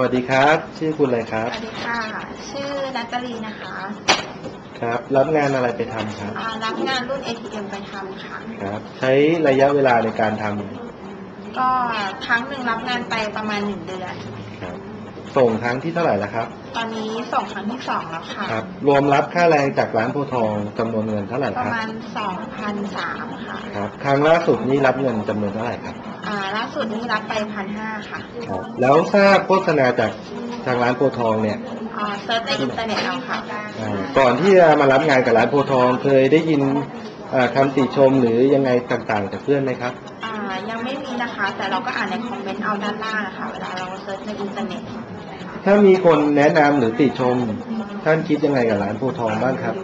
วัสดีครับ ชื่อคุณอะไรครัสบวัสดีค่ะ ชื่อนัตตลีนะคะ ครับ รับงานอะไรไปทำครับ อ่ารับงานรุ่น ATM ไปทำค่ะ ครับ ใช้ระยะเวลาในการทำก็ครั้งหนึ่งรับงานไปประมาณหนึ่งเดือน ครับ ส่งครั้งที่เท่าไหร่แล้วครับ ตอนนี้ส่งครั้งที่สองแล้วค่ะ ครับ รวมรับค่าแรงจากร้านโพธิ์ทองจำนวนเงินเท่าไหร่ปคระรับ มาณสองพันสามค่ะ ครับ ครั้งล่าสุดนี้รับเงินจำนวนเท่าไหร่ครับอ่า ล่าสุดนี้รับไปพันห้าค่ะครับแล้วทราบโฆษณาจากทางร้านโพธิ์ทองเนี่ยอ่าเซิร์ชในอินเทอร์เน็ตเอาค่ะ อ่าก่อนที่จะมารับงานกับร้านโพธิ์ทองเคยได้ยินอ่าคำติชมหรือยังไงต่างๆจากเพื่อนไหมครับ อ่า ยังไม่มีนะคะ แต่เราก็อ่านในคอมเมนต์เอาด้านล่างนะคะเวลาเราเซิร์ชในอินเทอร์เน็ต ถ้ามีคนแนะนำหรือติชม ท่านคิดยังไงกับร้านโพธิ์ทองบ้างครับ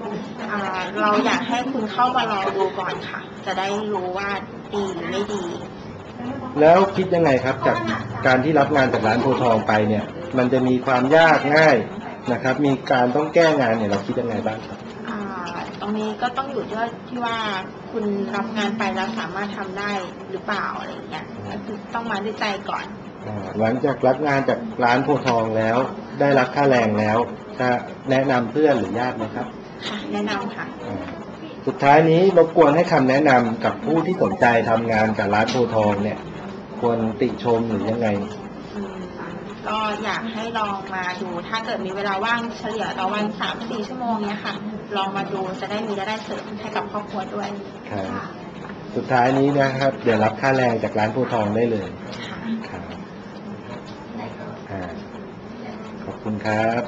อ่า เราอยากให้คุณเข้ามาลองดูก่อนค่ะ จะได้รู้ว่าดีหรือไม่ดี แล้วคิดยังไงครับจากการที่รับงานจากร้านโพธิ์ทองไปเนี่ย มันจะมีความยากง่ายนะครับ มีการต้องแก้งานเนี่ยเราคิดยังไงบ้างครับอ่าตรงนี้ก็ต้องอยู่ด้วยที่ว่าคุณรับงานไปแล้วสามารถทำได้หรือเปล่าอะไรอย่างเงี้ยก็คือต้องมาด้วยใจก่อน อ่าหลังจากรับงานจากร้านโพธิ์ทองแล้ว ได้รับค่าแรงแล้วจะแนะนำเพื่อนหรือญาติไหมครับ ค่ะ แนะนำค่ะ อ่า สุดท้ายนี้รบกวนให้คำแนะนำกับผู้ที่สนใจทำงานกับร้านโพธิ์ทองเนี่ย ควรติชมหรือยังไงอืมก็อยากให้ลองมาดู ถ้าเกิดมีเวลาว่างเฉลี่ยต่อวันสามสี่ชั่วโมงเนี้ยค่ะ ลองมาดูจะได้มีรายได้เสริมให้กับครอบครัวด้วยครับ สุดท้ายนี้นะครับ เดี๋ยวรับค่าแรงจากร้านโพธิ์ทองได้เลยค่ะครับอ่าขอบคุณครับ